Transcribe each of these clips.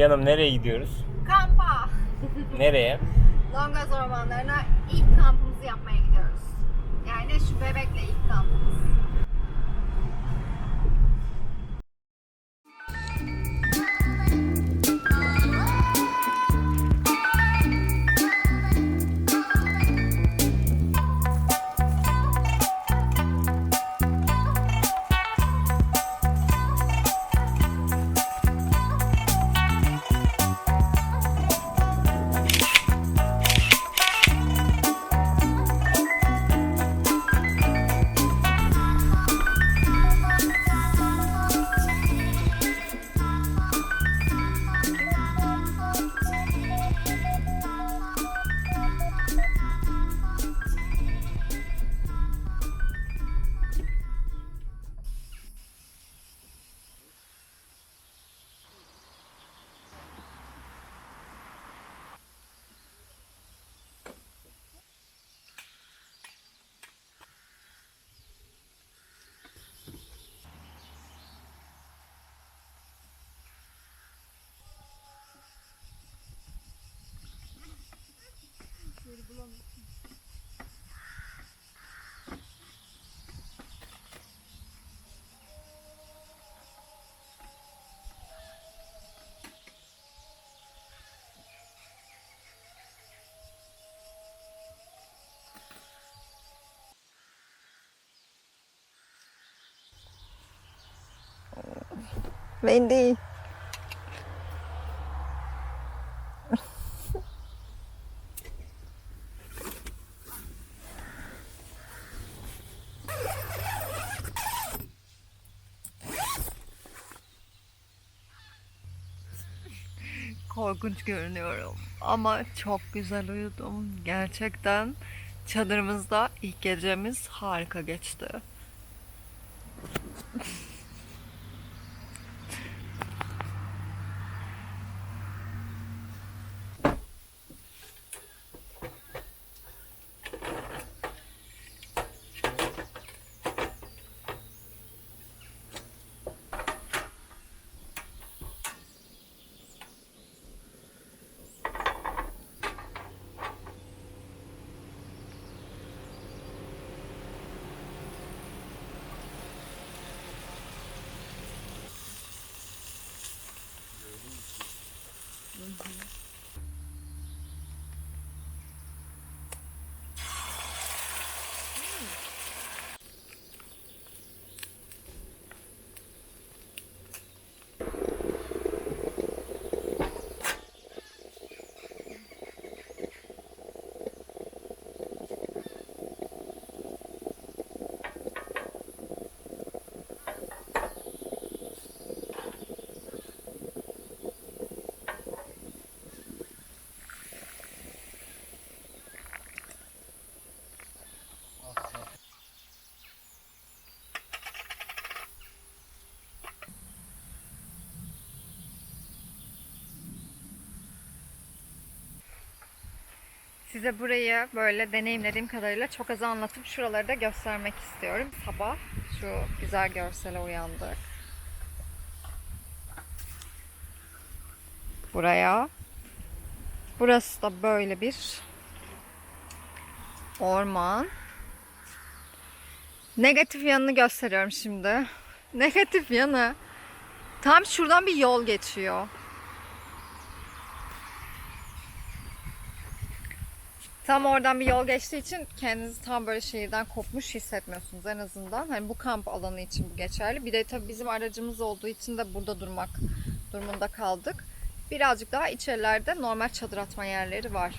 Hülya Hanım nereye gidiyoruz? Kampa. Nereye? Longoz ormanlarına ilk kampımızı yapmaya gidiyoruz. Yani şu bebekle ilk kampımız. Wendy. korkunç görünüyorum ama çok güzel uyudum. Gerçekten çadırımızda ilk gecemiz harika geçti. Size burayı böyle deneyimlediğim kadarıyla çok az anlatıp şuraları da göstermek istiyorum. Sabah şu güzel görsele uyandık. Buraya. Burası da böyle bir orman. Negatif yanını gösteriyorum şimdi. Negatif yanı. Tam şuradan bir yol geçiyor. Tam oradan bir yol geçtiği için kendinizi tam böyle şehirden kopmuş hissetmiyorsunuz en azından. Hani bu kamp alanı için bu geçerli. Bir de tabii bizim aracımız olduğu için de burada durmak durumunda kaldık. Birazcık daha içerilerde normal çadır atma yerleri var.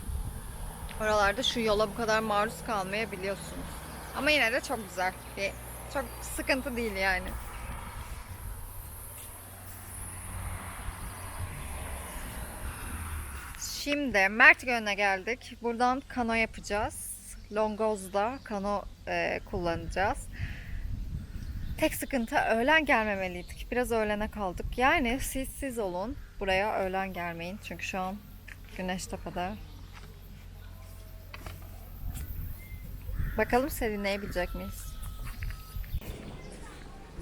Oralarda şu yola bu kadar maruz kalmayabiliyorsunuz. Ama yine de çok güzel. Bir, çok sıkıntı değil yani. Şimdi Mert Gölü'ne geldik. Buradan kano yapacağız. Longoz'da kano e, kullanacağız. Tek sıkıntı öğlen gelmemeliydik. Biraz öğlene kaldık. Yani siz siz olun. Buraya öğlen gelmeyin. Çünkü şu an güneş tepede. Bakalım serinleyebilecek miyiz?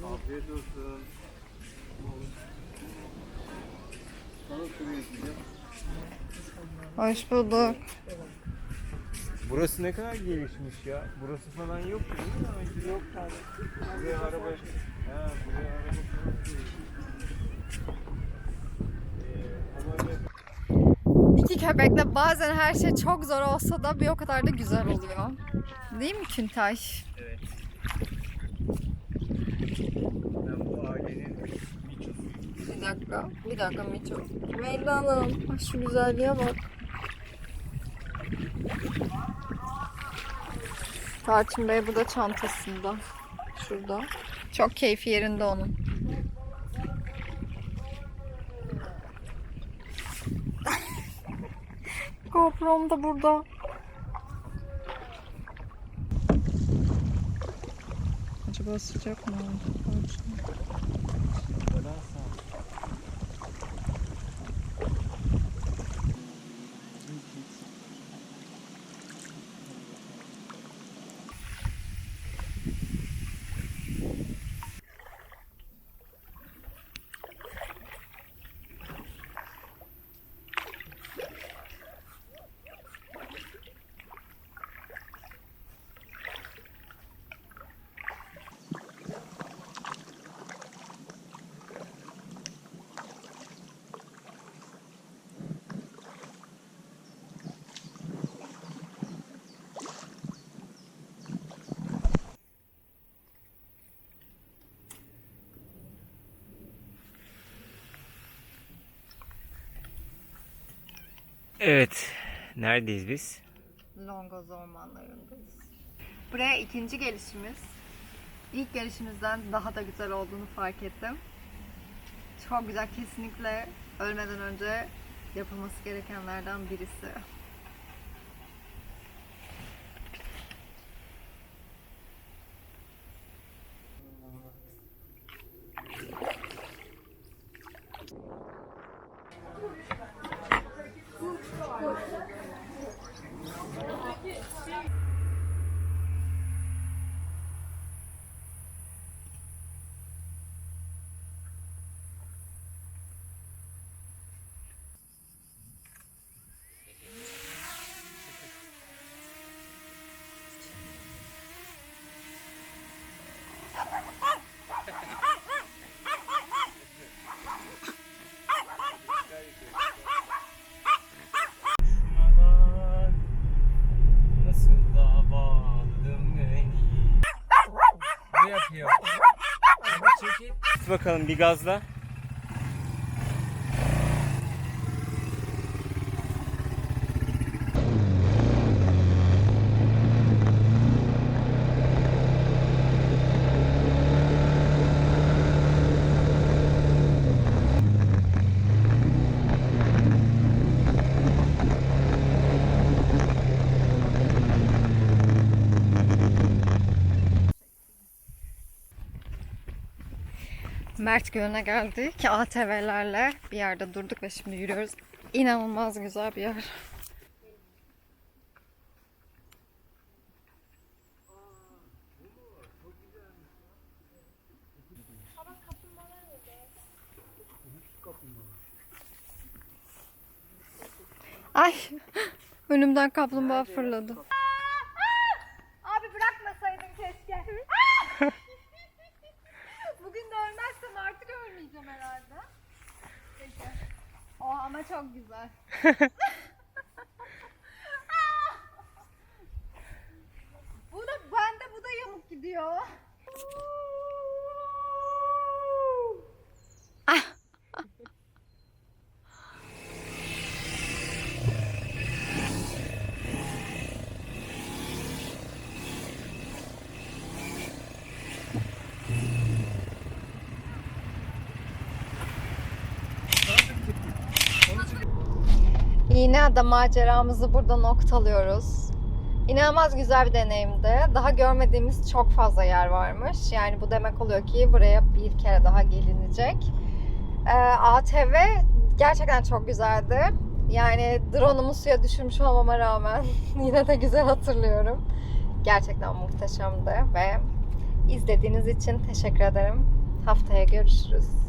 Afiyet olsun. Hoş bulduk. Burası ne kadar gelişmiş ya. Burası falan yok değil mi? Önce yok tabii. Buraya araba... Ha, buraya araba İki köpekle bazen her şey çok zor olsa da bir o kadar da güzel oluyor. Değil mi Küntaş? Evet. Ben bu ailenin. Bir dakika, bir dakika Miço. Meyla Hanım, ay şu güzelliğe bak. Tarçın Bey burada çantasında. Şurada. Çok keyfi yerinde onun. GoPro'm da burada. Acaba sıcak mı oldu? Evet. Neredeyiz biz? Longoz ormanlarındayız. Buraya ikinci gelişimiz. İlk gelişimizden daha da güzel olduğunu fark ettim. Çok güzel, kesinlikle ölmeden önce yapılması gerekenlerden birisi. Bakalım bir gazla. Mert Gölü'ne geldik. ATV'lerle bir yerde durduk ve şimdi yürüyoruz. İnanılmaz güzel bir yer. Ay önümden kaplumbağa fırladı. Artık ölmeyeceğim herhalde. Peki. O ama çok güzel. bu da bende bu da yamuk gidiyor. İğneada maceramızı burada noktalıyoruz. İnanılmaz güzel bir deneyimdi. Daha görmediğimiz çok fazla yer varmış. Yani bu demek oluyor ki buraya bir kere daha gelinecek. Ee, ATV gerçekten çok güzeldi. Yani drone'umu suya düşürmüş olmama rağmen yine de güzel hatırlıyorum. Gerçekten muhteşemdi ve izlediğiniz için teşekkür ederim. Haftaya görüşürüz.